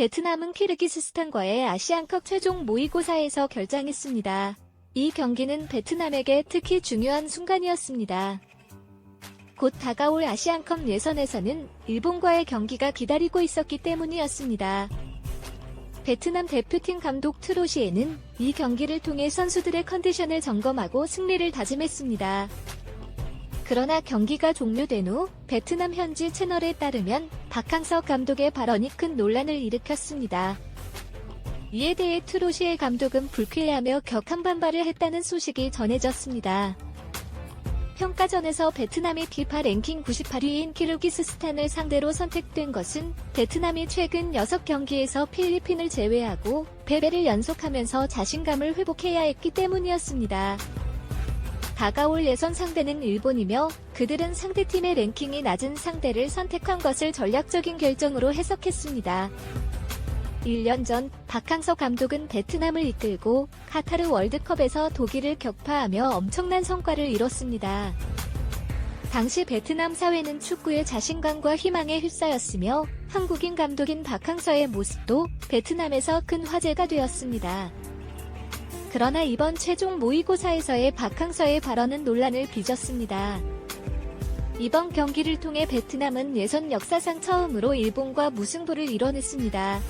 베트남은 키르기스스탄과의 아시안컵 최종 모의고사에서 결장했습니다. 이 경기는 베트남에게 특히 중요한 순간이었습니다. 곧 다가올 아시안컵 예선에서는 일본과의 경기가 기다리고 있었기 때문이었습니다. 베트남 대표팀 감독 트로시에는 이 경기를 통해 선수들의 컨디션을 점검하고 승리를 다짐했습니다. 그러나 경기가 종료된 후 베트남 현지 채널에 따르면 박항서 감독의 발언이 큰 논란을 일으켰습니다. 이에 대해 트로시의 감독은 불쾌해하며 격한 반발을 했다는 소식이 전해졌습니다. 평가전에서 베트남이 피파 랭킹 98위인 키르기스스탄을 상대로 선택된 것은 베트남이 최근 6경기에서 필리핀을 제외하고 패배를 연속하면서 자신감을 회복해야 했기 때문이었습니다. 다가올 예선 상대는 일본이며 그들은 상대팀의 랭킹이 낮은 상대를 선택한 것을 전략적인 결정으로 해석했습니다. 1년 전 박항서 감독은 베트남을 이끌고 카타르 월드컵에서 독일을 격파하며 엄청난 성과를 이뤘습니다. 당시 베트남 사회는 축구의 자신감과 희망에 휩싸였으며 한국인 감독인 박항서의 모습도 베트남에서 큰 화제가 되었습니다. 그러나 이번 최종 모의고사에서의 박항서의 발언은 논란을 빚었습니다. 이번 경기를 통해 베트남은 예선 역사상 처음으로 일본과 무승부를 이뤄냈습니다.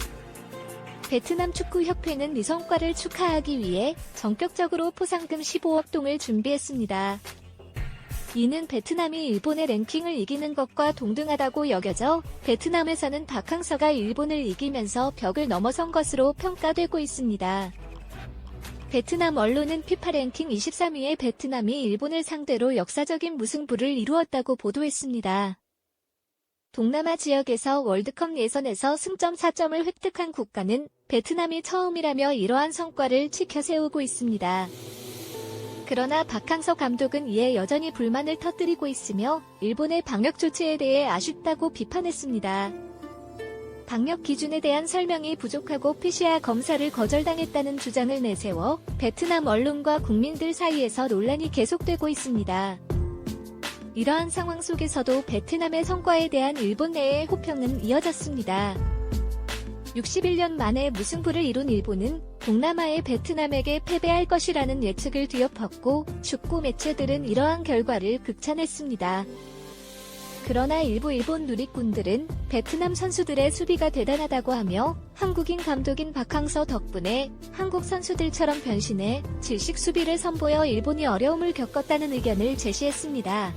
베트남 축구협회는 이 성과를 축하하기 위해 전격적으로 포상금 15억 동을 준비했습니다. 이는 베트남이 일본의 랭킹을 이기는 것과 동등하다고 여겨져 베트남에서는 박항서가 일본을 이기면서 벽을 넘어선 것으로 평가되고 있습니다. 베트남 언론은 피파 랭킹 23위의 베트남이 일본을 상대로 역사적인 무승부를 이루었다고 보도했습니다. 동남아 지역에서 월드컵 예선에서 승점 4점을 획득한 국가는 베트남이 처음이라며 이러한 성과를 지켜 세우고 있습니다. 그러나 박항서 감독은 이에 여전히 불만을 터뜨리고 있으며 일본의 방역 조치에 대해 아쉽다고 비판했습니다. 방역 기준에 대한 설명이 부족하고 PCR 검사를 거절당했다는 주장을 내세워 베트남 언론과 국민들 사이에서 논란이 계속되고 있습니다. 이러한 상황 속에서도 베트남의 성과에 대한 일본 내의 호평은 이어졌습니다. 61년 만에 무승부를 이룬 일본은 동남아의 베트남에게 패배할 것이라는 예측을 뒤엎었고 축구 매체들은 이러한 결과를 극찬했습니다. 그러나 일부 일본 누리꾼들은 베트남 선수들의 수비가 대단하다고 하며 한국인 감독인 박항서 덕분에 한국 선수들처럼 변신해 질식 수비를 선보여 일본이 어려움을 겪었다는 의견을 제시했습니다.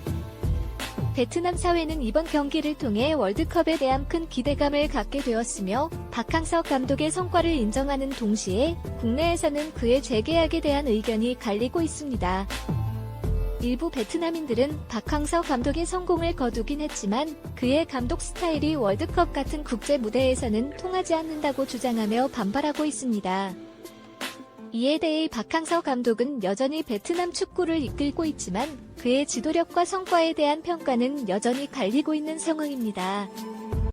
베트남 사회는 이번 경기를 통해 월드컵에 대한 큰 기대감을 갖게 되었으며 박항서 감독의 성과를 인정하는 동시에 국내에서는 그의 재계약에 대한 의견이 갈리고 있습니다. 일부 베트남인들은 박항서 감독의 성공을 거두긴 했지만 그의 감독 스타일이 월드컵 같은 국제 무대에서는 통하지 않는다고 주장하며 반발하고 있습니다. 이에 대해 박항서 감독은 여전히 베트남 축구를 이끌고 있지만 그의 지도력과 성과에 대한 평가는 여전히 갈리고 있는 상황입니다.